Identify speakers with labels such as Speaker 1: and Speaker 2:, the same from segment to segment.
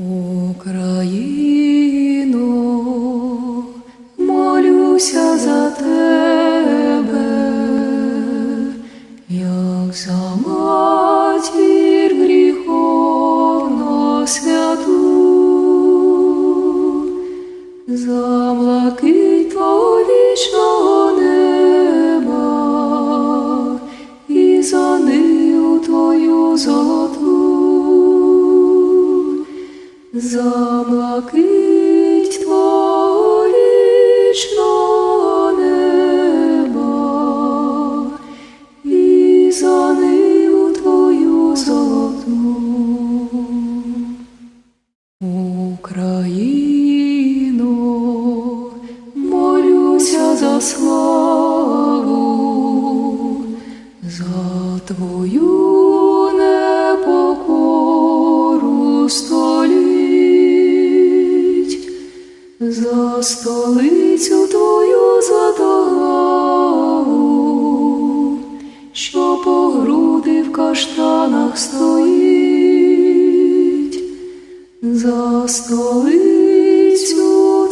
Speaker 1: Україно, молюся за тебе, як за матір гріховно святу, за блакить твого вічного неба і за ниву твою золоту. Україно, молюся за славу, за столицю твою златоглаву, що по груди в каштанах стоїть, за столицю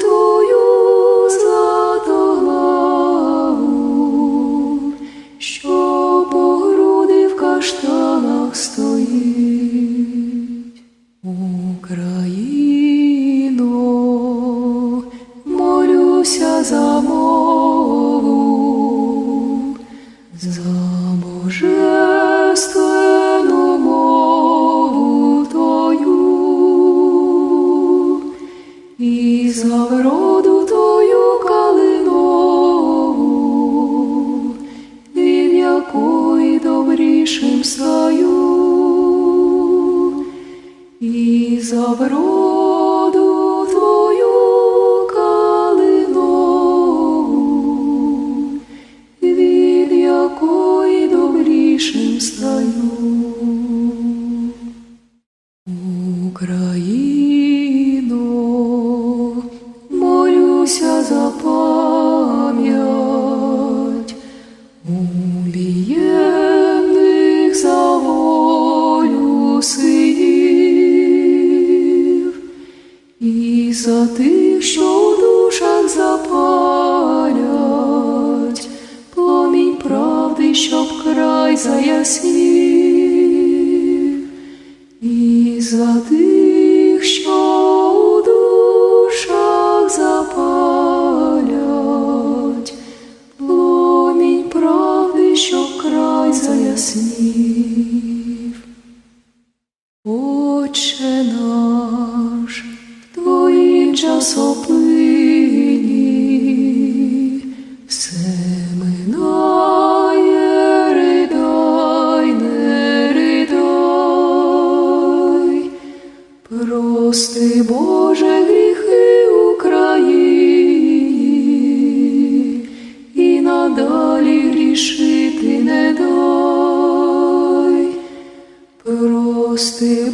Speaker 1: твою златоглаву, що по груди в каштанах стоїть. Молюся за мову, за божественну мову Твою і за вроду Твою калинову, від якої добрішим стаю, і за вроду тих, що у душах запалять пломінь правди, щоб край заяснів. І за тих, грішити